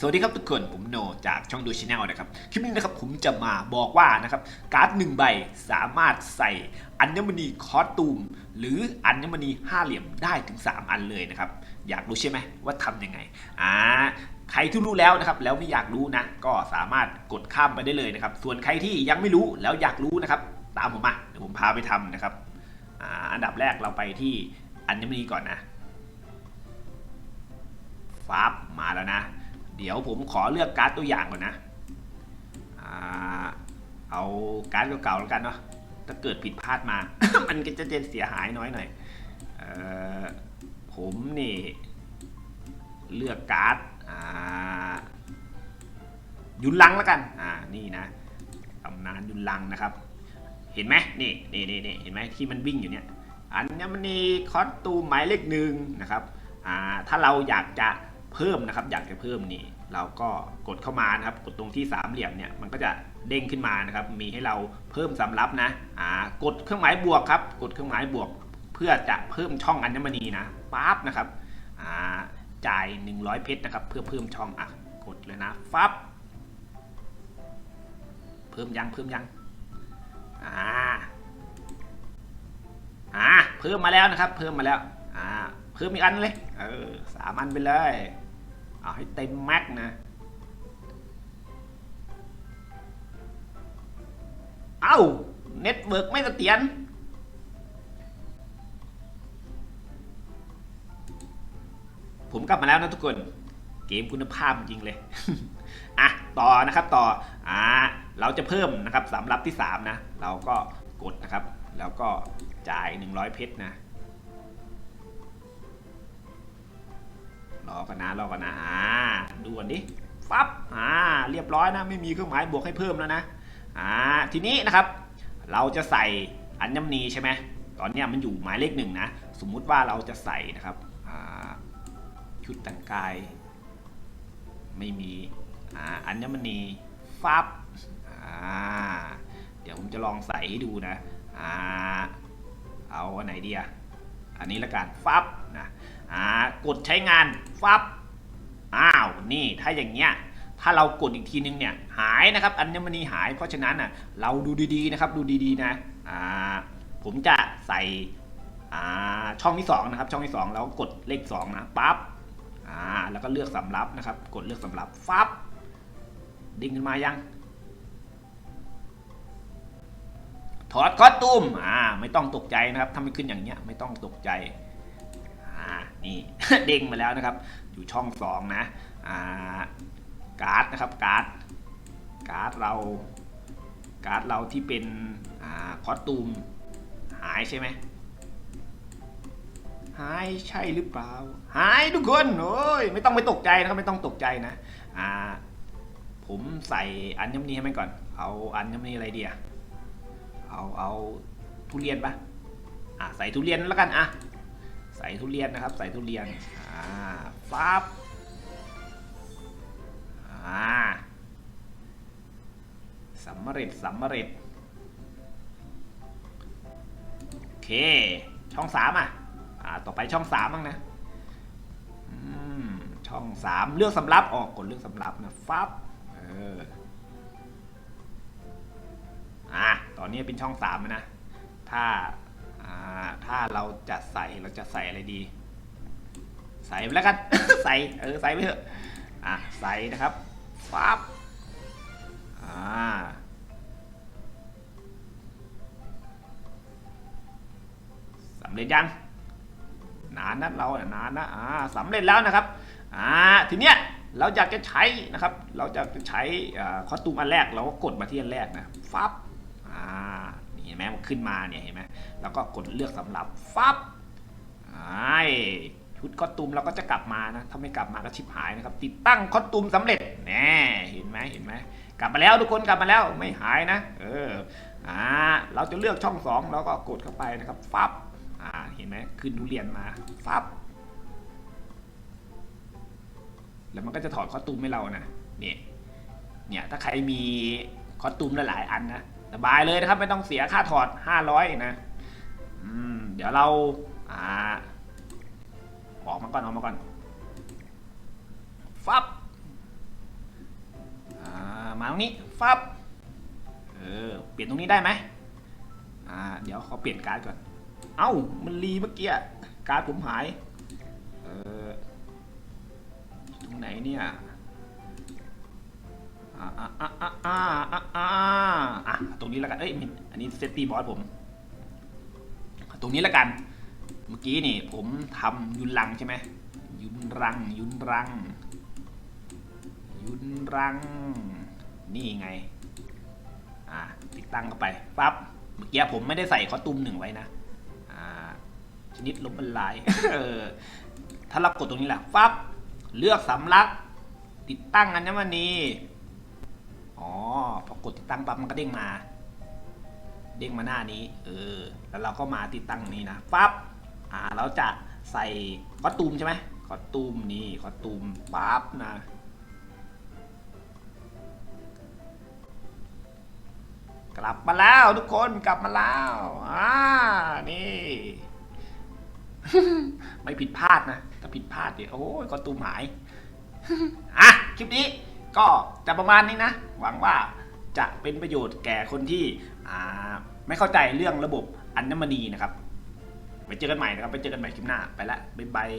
สวัสดีครับทุกคนผมโนจากช่องดูชาแนลนะครับ คลิปนี้นะครับผมจะมาบอกว่านะครับการ์ดหนึ่งใบสามารถใส่อัญมณีคอสตูม หรืออัญมณีห้าเหลี่ยมได้ถึง 3 อันเลยนะครับ อยากรู้ใช่ไหมว่าทำยังไงอ่าใครที่รู้แล้วนะครับแล้วไม่อยากรู้นะ ก็สามารถกดข้ามไปได้เลยนะครับ ส่วนใครที่ยังไม่รู้แล้วอยากรู้นะครับ ตามผมมาเดี๋ยวผมพาไปทำนะครับอ่าอันดับแรกเราไปที่อัญมณีก่อนนะฟับมาแล้วนะ เดี๋ยวผมขอเลือกการ์ดตัวอย่างก่อนนะเอาการ์ดเก่าๆแล้วกันเนาะ ถ้าเกิดผิดพลาดมา มันก็จะเจนเสียหายน้อยหน่อยออผมนี่ เลือกการ์ดยุนลังแล้วกัน อ่า นี่นะตำนานยุนลังนะครับ เห็นไหมนี่นี่นี่นี่เห็นไหมที่มันวิ่งอยู่เนี่ย อันนี้มันนี่คอสตูมหมายเลขหนึ่งนะครับ อ่า ถ้าเราอยากจะ เพิ่มนะครับ อยากจะเพิ่มนี่ เราก็กดเข้ามานะครับ กดตรงที่สามเหลี่ยมเนี่ยมันก็จะเด้งขึ้นมานะครับ มีให้เราเพิ่มสำรับนะอ่ากดเครื่องหมายบวกครับ กดเครื่องหมายบวก เพื่อจะเพิ่มช่องอัญมณีนะปั๊บนะครับอ่าจ่าย 100 เพชรนะครับ เพื่อเพิ่มช่องอะกดเลยนะฟับเพิ่มยังเพิ่มยังอ่าอ่าเพิ่มมาแล้วนะครับ เพิ่มมาแล้วอ่าเพิ่มอีกอันเลยเออสามอันไปเลย เอาให้เต็มแม็กนะ เอ้า เน็ตเวิร์กไม่เสถียรผมกลับมาแล้วนะทุกคน เกมคุณภาพจริงเลย อะ ต่อนะครับต่อ อ่า เราจะเพิ่มนะครับสำรับที่ 3 นะ เราก็กดนะครับ แล้วก็จ่าย 100 เพชรนะ รอกันนะรอกันนะอ่าดูก่อนดิฟับอ่าเรียบร้อยนะไม่มีเครื่องหมายบวกให้เพิ่มแล้วนะอ่าทีนี้นะครับ เราจะใส่อัญมณีใช่ไหมตอนเนี้ยมันอยู่หมายเลขหนึ่งนะสมมุติว่าเราจะใส่นะครับอ่าชุดแต่งกาย ไม่มีอัญมณีฟับอ่าเดี๋ยวผมจะลองใส่ให้ดูนะอ่าเอาอันไหนดีอะอันนี้ละกันฟับนะ อ่ากดใช้งานฟับอ้าวนี่ถ้าอย่างเงี้ยถ้าเรากดอีกทีนึงเนี่ยหายนะครับอัญมณีหายเพราะฉะนั้นอะเราดูดีๆนะครับดูดีๆนะอ่าผมจะใส่อ่าช่องที่สองนะครับช่องที่สองแล้วกดเลขสองนะปั๊บอ่าแล้วก็เลือกสำรับนะครับ กดเลือกสำรับฟับดิ่งขึ้นมายังถอดคอสตูมอ่าไม่ต้องตกใจนะครับถ้าไม่ขึ้นอย่างเงี้ยไม่ต้องตกใจ นี่ เด้งมาแล้วนะครับ อยู่ช่องสองนะอ่าการ์ดนะครับการ์ดการ์ดเราการ์ดเราที่เป็นอ่าคอสตูมหายใช่ไหมหายใช่หรือเปล่า หายทุกคนโอ้ยไม่ต้องไปตกใจนะครับไม่ต้องตกใจนะอ่าผมใส่อัญมณีให้มันก่อน เอาอัญมณีอะไรเดีอะเอาเอาทุเรียนปะอะใส่ทุเรียนแล้วกันอะ ใส่ทุเรียนนะครับ ใส่ทุเรียนอ่าฟับอ่าสำเร็จสำเร็จโอเค ช่องสามอะอ่าต่อไปช่องสามบ้างนะอืมช่องสามเลือกสำรับออกกดเลือกสำรับนะฟับเอออะตอนนี้เป็นช่องสามแล้วนะถ้าอ่า ถ้าเราจะใส่เราจะใส่อะไรดี ใส่ไปแล้วกัน ใส่เออใส่ไปเถอะอะใส่นะครับฟับอ่าสำเร็จยังนานนะเราอะนานนะอ่าสำเร็จแล้วนะครับอ่าทีเนี้ยเราอยากจะใช้นะครับ เราจะใช้อ่าคอสตูมอันแรกเราก็กดมาที่อันแรกนะฟับ ไหมมันขึ้นมาเนี่ยเห็นไหมแล้วก็กดเลือกสำหรับฟับไอ้ชุดคอตูมเราก็จะกลับมานะ ถ้าไม่กลับมาก็ชิบหายนะครับ ติดตั้งคอตูมสำเร็จแน่เห็นไหมเห็นไหมกลับมาแล้วทุกคนกลับมาแล้วไม่หายนะ เอออ่าเราจะเลือกช่องสองเราก็กดเข้าไปนะครับฟับอ่าเห็นไหมขึ้นทุเรียนมาฟับแล้วมันก็จะถอดคอตูมให้เรานะเนี่ยเนี่ยถ้าใครมีคอตูมหลายๆอันนะ สบายเลยนะครับไม่ต้องเสียค่าถอด 500 นะอืมเดี๋ยวเราอ่าออกมาก่อนออกมาก่อนฟับมาตรงนี้ฟับเออเปลี่ยนตรงนี้ได้ไหมอ่าเดี๋ยวขอเปลี่ยนการ์ดก่อน เอ้ามันรีเมื่อกี้การ์ดผมหายเออตรงไหนเนี่ยอ่าอ่าอ่าอ่าอ่า ตรงนี้แล้วกัน เอ้ย อันนี้เซตตี้บอสผม ตรงนี้แล้วกัน เมื่อกี้นี่ผมทำยุนรังใช่ไหม ยุนรัง ยุนรัง ยุนรัง นี่ไง อ่า ติดตั้งเข้าไป ปั๊บ เมื่อกี้ผมไม่ได้ใส่คอตูมหนึ่งไว้นะ อ่า ชนิดลบบรรลาย เออ ถ้าเรากดตรงนี้แหละปั๊บ เลือกสำลัก ติดตั้งอัญมณี อ๋อพอกดติดตั้งปั๊บมันก็เด้งมา เด้งมาหน้านี้ เออ แล้วเราก็มาติดตั้งนี้นะปั๊บอ่าเราจะใส่คอตูมใช่ไหมคอตูมนี่คอตูมปั๊บนะกลับมาแล้วทุกคนกลับมาแล้วอ่านี่ ไม่ผิดพลาดนะถ้าผิดพลาดเดี๋ยวโอ้ยก็ตูมหายอะคลิปนี้ ก็จะประมาณนี้นะ หวังว่าจะเป็นประโยชน์แก่คนที่ไม่เข้าใจเรื่องระบบอัญมณีนะครับ ไปเจอกันใหม่นะครับ ไปเจอกันใหม่คลิปหน้า ไปละบ๊ายบาย